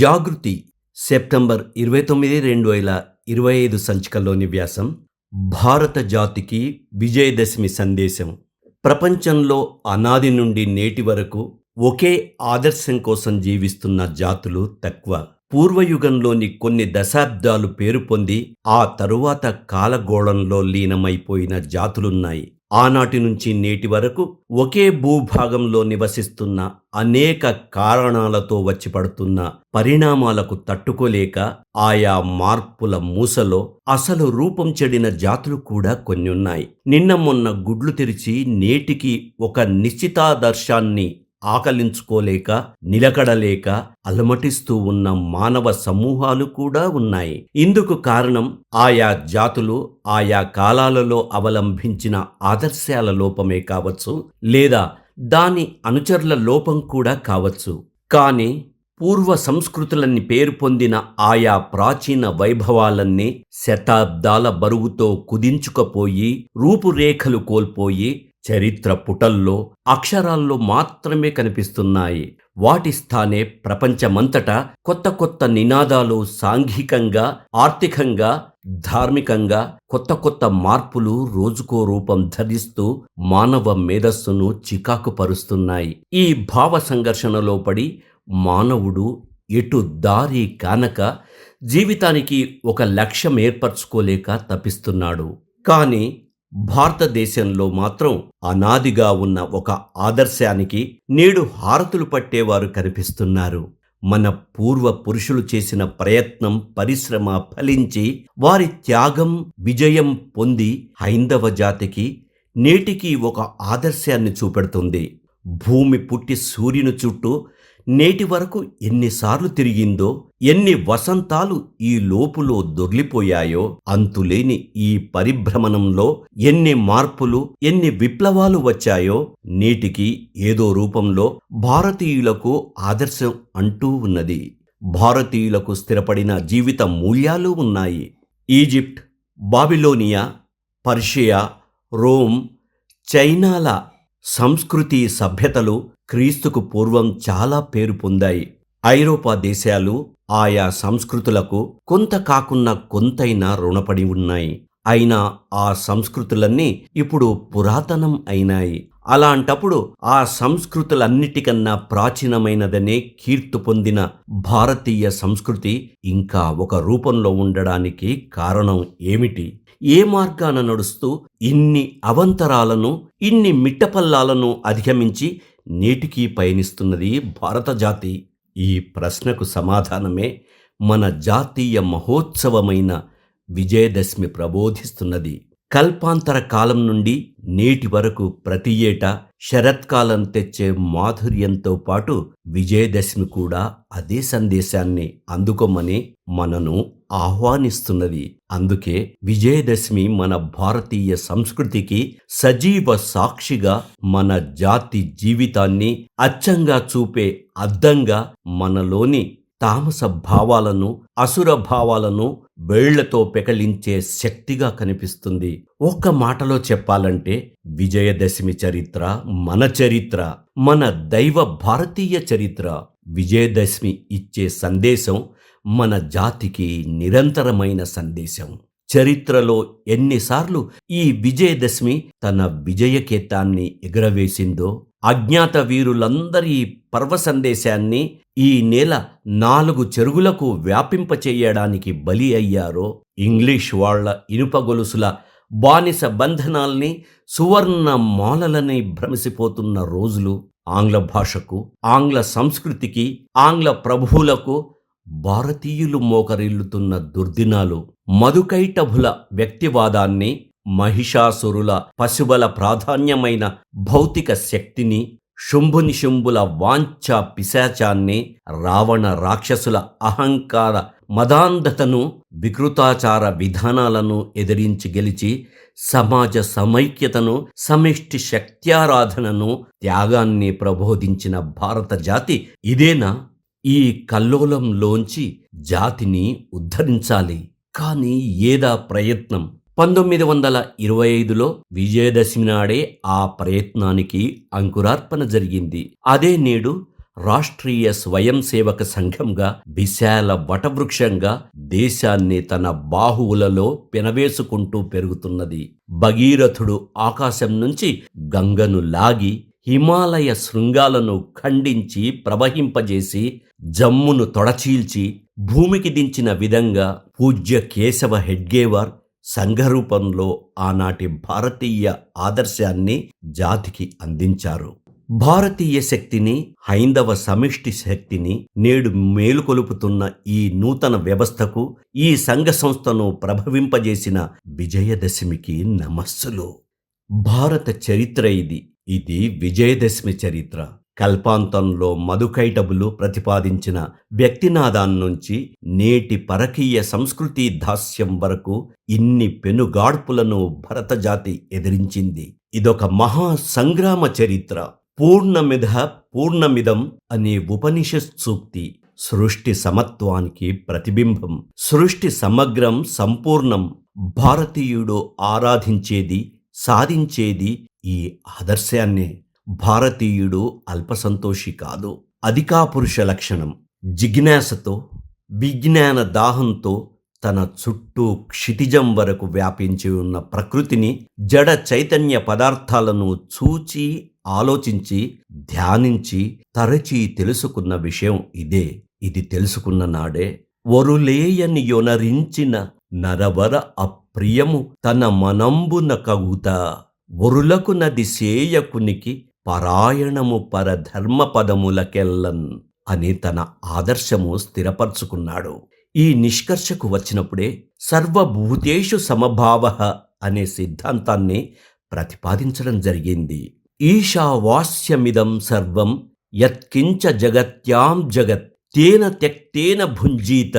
జాగృతి September ఇరవై తొమ్మిది రెండు వేల ఇరవై ఐదు సంచికలోని వ్యాసం భారత జాతికి విజయదశమి సందేశం. ప్రపంచంలో అనాది నుండి నేటి వరకు ఒకే ఆదర్శం కోసం జీవిస్తున్న జాతులు తక్కువ. పూర్వయుగంలోని కొన్ని దశాబ్దాలు పేరు పొంది ఆ తరువాత కాలగోళంలో లీనమైపోయిన జాతులున్నాయి. ఆనాటి నుంచి నేటి వరకు ఒకే భూభాగంలో నివసిస్తున్న అనేక కారణాలతో వచ్చి పడుతున్న పరిణామాలకు తట్టుకోలేక ఆయా మార్పుల మూసలో అసలు రూపం చెడిన జాతులు కూడా కొన్ని ఉన్నాయి నిన్న మొన్న గుడ్లు తెరిచి నేటికి ఒక నిశ్చితాదర్శాన్ని ఆకలించుకోలేక నిలకడలేక అలమటిస్తూ ఉన్న మానవ సమూహాలు కూడా ఉన్నాయి. ఇందుకు కారణం ఆయా జాతులు ఆయా కాలాలలో అవలంబించిన ఆదర్శాల లోపమే కావచ్చు లేదా దాని అనుచరుల లోపం కూడా కావచ్చు. కానీ పూర్వ సంస్కృతులని పేరు పొందిన ఆయా ప్రాచీన వైభవాలన్నీ శతాబ్దాల బరువుతో కుదించుకపోయి రూపురేఖలు కోల్పోయి చరిత్ర పుటల్లో అక్షరాల్లో మాత్రమే కనిపిస్తున్నాయి. వాటి స్థానే ప్రపంచమంతటా కొత్త కొత్త నినాదాలు సాంఘికంగా ఆర్థికంగా ధార్మికంగా కొత్త కొత్త మార్పులు రోజుకో రూపం ధరిస్తూ మానవ మేధస్సును చికాకు పరుస్తున్నాయి. ఈ భావ సంఘర్షణలో పడి మానవుడు ఎటు దారి కానక జీవితానికి ఒక లక్ష్యం ఏర్పరచుకోలేక తప్పిస్తున్నాడు. కానీ భారతదేశంలో మాత్రం అనాదిగా ఉన్న ఒక ఆదర్శానికి నేడు హారతులు పట్టేవారు కనిపిస్తున్నారు. మన పూర్వ పురుషులు చేసిన ప్రయత్నం పరిశ్రమ ఫలించి వారి త్యాగం విజయం పొంది హైందవ జాతికి నేటికి ఒక ఆదర్శాన్ని చూపెడుతుంది. భూమి పుట్టి సూర్యుని చుట్టూ నేటి వరకు ఎన్నిసార్లు తిరిగిందో ఎన్ని వసంతాలు ఈ లోపులో దొర్లిపోయాయో అంతులేని ఈ పరిభ్రమణంలో ఎన్ని మార్పులు ఎన్ని విప్లవాలు వచ్చాయో నేటికి ఏదో రూపంలో భారతీయులకు ఆదర్శం అంటూ ఉన్నది. భారతీయులకు స్థిరపడిన జీవిత మూల్యాలు ఉన్నాయి. ఈజిప్ట్ బాబిలోనియా పర్షియా రోమ్ చైనాల సంస్కృతి సభ్యతలు క్రీస్తుకు పూర్వం చాలా పేరు పొందాయి. ఐరోపా దేశాలు ఆయా సంస్కృతులకు కొంత కాకున్నా కొంతైనా రుణపడి ఉన్నాయి. అయినా ఆ సంస్కృతులన్నీ ఇప్పుడు పురాతనం అయినాయి. అలాంటప్పుడు ఆ సంస్కృతులన్నిటికన్నా ప్రాచీనమైనదనే కీర్తి పొందిన భారతీయ సంస్కృతి ఇంకా ఒక రూపంలో ఉండడానికి కారణం ఏమిటి? ఏ మార్గాన నడుస్తూ ఇన్ని అవంతరాలను ఇన్ని మిట్టపల్లాలను అధిగమించి నేటికీ పయనిస్తున్నది భారత జాతి. ఈ ప్రశ్నకు సమాధానమే మన జాతీయ మహోత్సవమైన విజయదశమి ప్రబోధిస్తున్నది. కల్పాంతర కాలం నుండి నేటి వరకు ప్రతి ఏటా శరత్కాలం తెచ్చే మాధుర్యంతో పాటు విజయదశమి కూడా అదే సందేశాన్ని అందుకోమని మనను ఆహ్వానిస్తున్నది. అందుకే విజయదశమి మన భారతీయ సంస్కృతికి సజీవ సాక్షిగా మన జాతి జీవితాన్ని అచ్చంగా చూపే అద్దంగా మనలోని తామస భావాలను అసుర భావాలను వేళ్ళతో పెకలించే శక్తిగా కనిపిస్తుంది. ఒక్క మాటలో చెప్పాలంటే విజయదశమి చరిత్ర మన చరిత్ర మన దైవ భారతీయ చరిత్ర. విజయదశమి ఇచ్చే సందేశం మన జాతికి నిరంతరమైన సందేశం. చరిత్రలో ఎన్నిసార్లు ఈ విజయదశమి తన విజయకేతాన్ని ఎగురవేసిందో అజ్ఞాత వీరులందరి పర్వ సందేశాన్ని ఈ నెల నాలుగు చెరుగులకు వ్యాపింపచేయడానికి బలి అయ్యారో ఇంగ్లీష్ వాళ్ళ ఇనుప గొలుసుల బానిస బంధనాల్ని సువర్ణ మాలలని భ్రమిసిపోతున్న రోజులు ఆంగ్ల భాషకు ఆంగ్ల సంస్కృతికి ఆంగ్ల ప్రభువులకు భారతీయులు మోకరిల్లుతున్న దుర్దినాలు మధుకైటభుల వ్యక్తివాదాన్ని మహిషాసురుల పశుబల ప్రాధాన్యమైన భౌతిక శక్తిని శుంభుని శుంభుల వాంఛ పిశాచాన్ని రావణ రాక్షసుల అహంకార మదాంధతను వికృతాచార విధానాలను ఎదిరించి గెలిచి సమాజ సమైక్యతను సమిష్టి శక్త్యారాధనను త్యాగాన్ని ప్రబోధించిన భారత జాతి ఇదేనా? ఈ కల్లోలంలోంచి జాతిని ఉద్ధరించాలి. కానీ ఏదా ప్రయత్నం? పంతొమ్మిది వందల ఇరవై ఐదులో విజయదశమి నాడే ఆ ప్రయత్నానికి అంకురార్పణ జరిగింది. అదే నేడు రాష్ట్రీయ స్వయం సేవక సంఘంగా విశాల వటవృక్షంగా దేశాన్ని తన బాహువులలో పెనవేసుకుంటూ పెరుగుతున్నది. భగీరథుడు ఆకాశం నుంచి గంగను లాగి హిమాలయ శృంగాలను ఖండించి ప్రవహింపజేసి జమ్మును తొడచీల్చి భూమికి దించిన విధంగా పూజ్య కేశవ హెడ్గేవార్ సంఘరూపంలో ఆనాటి భారతీయ ఆదర్శాన్ని జాతికి అందించారు. భారతీయ శక్తిని హైందవ సమిష్టి శక్తిని నేడు మేలుకొలుపుతున్న ఈ నూతన వ్యవస్థకు ఈ సంఘ సంస్థను ప్రభవింపజేసిన విజయదశమికి నమస్సులు. భారత చరిత్ర ఇది. ఇది విజయదశమి చరిత్ర. కల్పాంతంలో మధుకైటబులు ప్రతిపాదించిన వ్యక్తినాదాన్నుంచి నేటి పరకీయ సంస్కృతి దాస్యం వరకు ఇన్ని పెనుగాడ్పులను భరతజాతి ఎదిరించింది. ఇదొక మహా సంగ్రామ చరిత్ర. పూర్ణమిధ పూర్ణమిదం అనే ఉపనిషత్ సూక్తి సృష్టి సమత్వానికి ప్రతిబింబం. సృష్టి సమగ్రం సంపూర్ణం. భారతీయుడు ఆరాధించేది సాధించేది ఈ ఆదర్శాన్నే. భారతీయుడు అల్పసంతోషి కాదు. అధికాపురుష లక్షణం జిజ్ఞాసతో విజ్ఞాన దాహంతో తన చుట్టూ క్షితిజం వరకు వ్యాపించి ఉన్న ప్రకృతిని జడ చైతన్య పదార్థాలను చూచి ఆలోచించి ధ్యానించి తరచి తెలుసుకున్న విషయం ఇదే. ఇది తెలుసుకున్న నాడే వరులేయని యొనరించిన నరవర అప్రియము తన మనంబున కగుత. వరులకు నది సేయకునికి పరాయణము పరధర్మపదములకెల్లన్ అని తన ఆదర్శము స్థిరపరుచుకున్నాడు. ఈ నిష్కర్షకు వచ్చినప్పుడే సర్వభూతేషు సమభావ అనే సిద్ధాంతాన్ని ప్రతిపాదించడం జరిగింది. ఈశావాస్యమిదం సర్వం యత్కించ జగత్యాం జగత్ తేన త్యక్తేన భుంజీత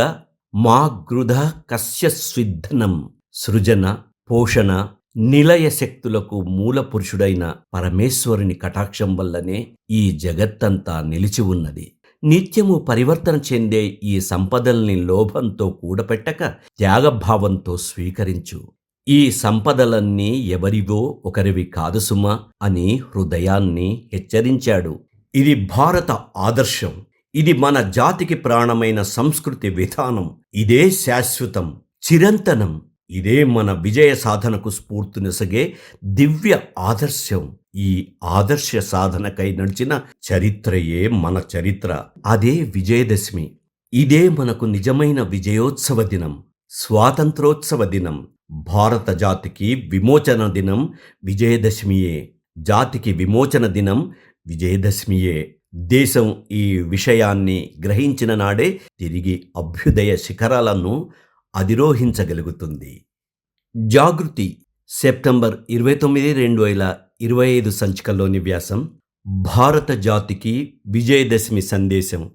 మా గృధ కస్య స్విద్ధనం సృజన పోషణ నిలయ శక్తులకు మూల పురుషుడైన పరమేశ్వరుని కటాక్షం వల్లనే ఈ జగత్తంతా నిలిచి ఉన్నది. నిత్యము పరివర్తన చెందే ఈ సంపదల్ని లోభంతో కూడపెట్టక త్యాగభావంతో స్వీకరించు. ఈ సంపదలన్నీ ఎవరివో ఒకరివి కాదు సుమా అని హృదయాన్ని హెచ్చరించాడు. ఇది భారత ఆదర్శం. ఇది మన జాతికి ప్రాణమైన సంస్కృతి విధానం. ఇదే శాశ్వతం చిరంతనం. ఇదే మన విజయ సాధనకు స్ఫూర్తినిసగే దివ్య ఆదర్శం. ఈ ఆదర్శ సాధనకై నడిచిన చరిత్రయే మన చరిత్ర. అదే విజయదశమి. ఇదే మనకు నిజమైన విజయోత్సవ దినం. స్వాతంత్రోత్సవ దినం. భారత జాతికి విమోచన దినం విజయదశమియే. జాతికి విమోచన దినం విజయదశమియే. దేశం ఈ విషయాన్ని గ్రహించిన నాడే తిరిగి అభ్యుదయ శిఖరాలను అధిరోహించగలుగుతుంది. జాగృతి సెప్టెంబర్ ఇరవై తొమ్మిది రెండు వేల ఇరవై ఐదు సంచికలోని వ్యాసం భారత జాతికి విజయదశమి సందేశం.